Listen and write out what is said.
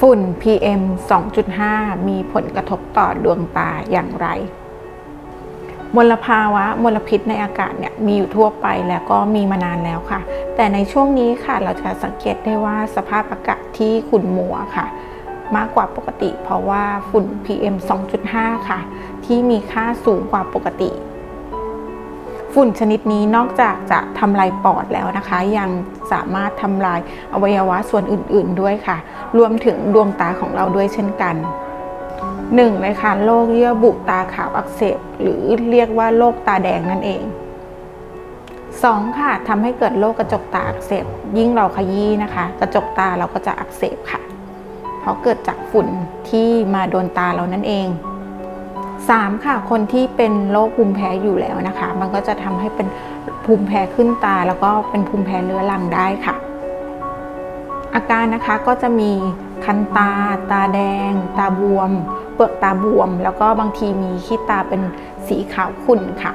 ฝุ่น PM 2.5 มีผลกระทบต่อดวงตาอย่างไร มลภาวะมลพิษในอากาศเนี่ยมีอยู่ทั่วไปแล้วก็มีมานานแล้วค่ะ แต่ในช่วงนี้ค่ะเราจะสังเกตได้ว่าสภาพอากาศที่ขุ่นมัวค่ะ มากกว่าปกติ เพราะว่าฝุ่น PM 2.5 ค่ะ ที่มีค่าสูงกว่าปกติ ฝุ่นชนิดนี้นอกจากจะทำลายปอดแล้วนะคะ ยังสามารถทำลายอวัยวะส่วนอื่น ๆ ด้วยค่ะ รวมถึงดวงตาของเราด้วยเช่นกันหนึ่งเลยค่ะโรคเยื่อบุตาขาวอักเสบ หรือเรียกว่าโรคตาแดงนั่นเอง 2. ค่ะทำให้เกิดโรคกระจกตาอักเสบ ยิ่งเราขยี้นะคะ กระจกตาเราก็จะอักเสบค่ะ เพราะเกิดจากฝุ่นที่มาโดนตาเรานั่นเอง 3. ค่ะ คนที่เป็นโรคภูมิแพ้อยู่แล้วนะคะ มันก็จะทำให้เป็นภูมิแพ้ขึ้นตาแล้วก็เป็นภูมิแพ้เรื้อรังได้ค่ะ อาการนะคะก็จะมีคันตา ตาแดง ตาบวม เปลือกตาบวม แล้วก็บางทีมีขี้ตาเป็นสีขาวขุ่นค่ะ